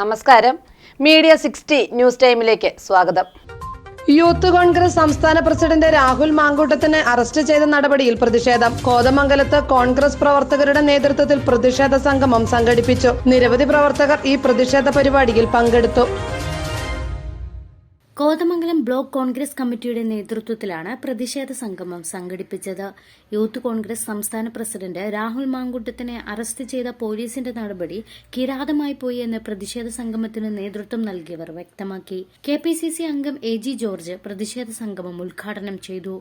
നമസ്കാരം. Media sixty news ടൈമിലേക്ക് സ്വാഗതം. യൂത്ത് കോൺഗ്രസ് സംസ്ഥാന പ്രസിഡന്റ് രാഹുൽ മാങ്കൂട്ടത്തിന് അറസ്റ്റ് ചെയ്ത നടപടിയിൽ പ്രതിഷേധം. കോതമംഗലത്ത് കോൺഗ്രസ് പ്രവർത്തകരുടെ നേതൃത്വത്തിൽ പ്രതിഷേധ സംഗമം സംഘടിപ്പിച്ചു. നിരവധി പ്രവർത്തകർ ഈ പ്രതിഷേധ പരിപാടിയിൽ പങ്കെടുത്തു. കോതമംഗലം ബ്ലോക്ക് കോൺഗ്രസ് കമ്മിറ്റിയുടെ നേതൃത്വത്തിലാണ് പ്രതിഷേധ സംഗമം സംഘടിപ്പിച്ചത്. യൂത്ത് കോൺഗ്രസ് സംസ്ഥാന പ്രസിഡന്റ് രാഹുൽ മാങ്കുട്ടത്തിനെ അറസ്റ്റ് ചെയ്ത പോലീസിന്റെ നടപടി കിരാതമായി പോയി എന്ന് പ്രതിഷേധ സംഗമത്തിന് നേതൃത്വം നൽകിയവർ വ്യക്തമാക്കി. കെ പി സി സി അംഗം എ ജി ജോർജ് പ്രതിഷേധ സംഗമം ഉദ്ഘാടനം ചെയ്തു.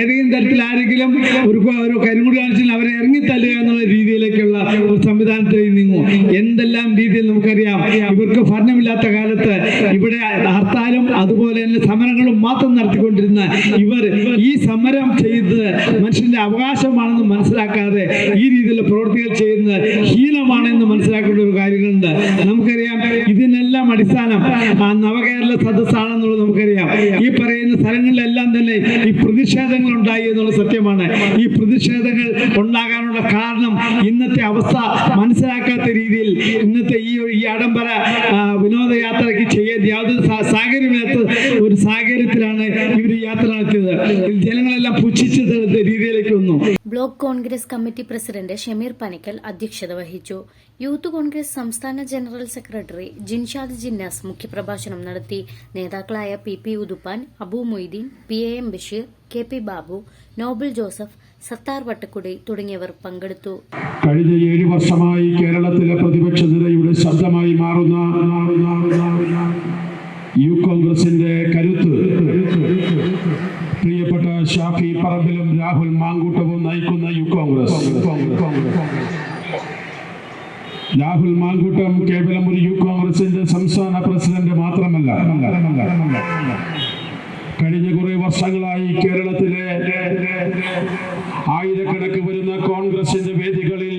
ഏതെങ്കിലും തരത്തിൽ ആരെങ്കിലും ഒരു കരിമുടി കാണിച്ചാൽ അവരെ ഇറങ്ങിത്തല്ലുക എന്നുള്ള രീതിയിലേക്കുള്ള ഒരു സംവിധാനത്തിലേക്ക് നീങ്ങും. എന്തെല്ലാം രീതിയിൽ നമുക്കറിയാം. ഇവർക്ക് ഭരണമില്ലാത്ത കാലത്ത് ഇവിടെ ഹർത്താലും അതുപോലെ തന്നെ സമരങ്ങളും മാത്രം നടത്തിക്കൊണ്ടിരുന്ന ഇവർ ഈ സമരം ചെയ്ത് മനുഷ്യന്റെ അവകാശമാണെന്ന് മനസ്സിലാക്കാതെ ഈ രീതിയിലുള്ള പ്രവൃത്തികൾ ചെയ്യുന്നത് ഹീനമാണെന്ന് മനസ്സിലാക്കേണ്ട ഒരു കാര്യങ്ങളുണ്ട്. നമുക്കറിയാം ഇതിനെല്ലാം അടിസ്ഥാനം നവകേരള സദസ്സാണെന്നുള്ളത് നമുക്കറിയാം. ഈ പറയുന്ന സ്ഥലങ്ങളിലെല്ലാം തന്നെ ഈ പ്രതിഷേധങ്ങൾ ഉണ്ടായി എന്നുള്ള സത്യമാണ്. ഈ പ്രതിഷേധങ്ങൾ ഉണ്ടാകാനുള്ള കാരണം ഇന്നത്തെ അവസ്ഥ മനസ്സിലാക്കാത്ത രീതിയിൽ ഇന്നത്തെ ഈ ഈ ആഡംബര വിനോദയാത്രയ്ക്ക് ചെയ്യാൻ യാതൊരു സാഹചര്യമില്ലാത്ത ഒരു സാഹചര്യത്തിലാണ് ഇവർ യാത്ര നടത്തിയത്. ജനങ്ങളെല്ലാം പുച്ഛിച്ച രീതിയിലേക്ക് വന്നു. Block Congress committee president Shameer Panickal അധ്യക്ഷത വഹിച്ചു. യൂത്ത് കോൺഗ്രസ് സംസ്ഥാന ജനറൽ സെക്രട്ടറി ജിൻഷാദ് ജിന്നാസ് മുഖ്യപ്രഭാഷണം നടത്തി. നേതാക്കളായ P P Uduppan Abu Moideen P A M Basheer K P Babu Noble Joseph Sathar Vattakkudi തുടങ്ങിയവർ പങ്കെടുത്തു. കഴിഞ്ഞ ഏഴ് വർഷമായി കേരളത്തിലെ പ്രതിപക്ഷ നിരയുടെ ശബ്ദമായി മാറുന്ന യു കോൺഗ്രസിന്റെ കരുത്ത്. പ്രിയപ്പെട്ട ഷാഫി പറമ്പിലും രാഹുൽ മാങ്കൂട്ടവും നയിക്കുന്ന യു കോൺഗ്രസ്. രാഹുൽ മാങ്കൂട്ടം കേവലം ഒരു യു കോൺഗ്രസിന്റെ സംസ്ഥാന പ്രസിഡന്റ് മാത്രമല്ല. കഴിഞ്ഞ കുറെ വർഷങ്ങളായി കേരളത്തിലെ ആയിരക്കണക്ക് വരുന്ന കോൺഗ്രസിന്റെ വേദികളിൽ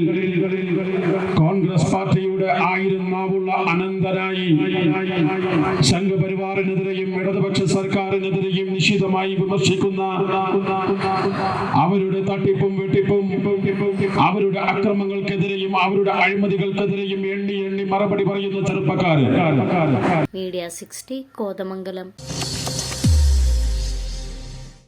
കോൺഗ്രസ് പാർട്ടിയുടെ ആയിരം നാവുള്ള അനന്തരായി സംഘപരിവാറിനെതിരെയും ഇടതുപക്ഷ സർക്കാരിനെതിരെയും നിശിതമായി വിമർശിക്കുന്ന അവരുടെ തട്ടിപ്പും വെട്ടിപ്പും അവരുടെ അക്രമങ്ങൾക്കെതിരെയും അവരുടെ അഴിമതികൾക്കെതിരെയും എണ്ണി എണ്ണി മറുപടി പറയുന്ന ചെറുപ്പക്കാര്. Media sixty Kothamangalam.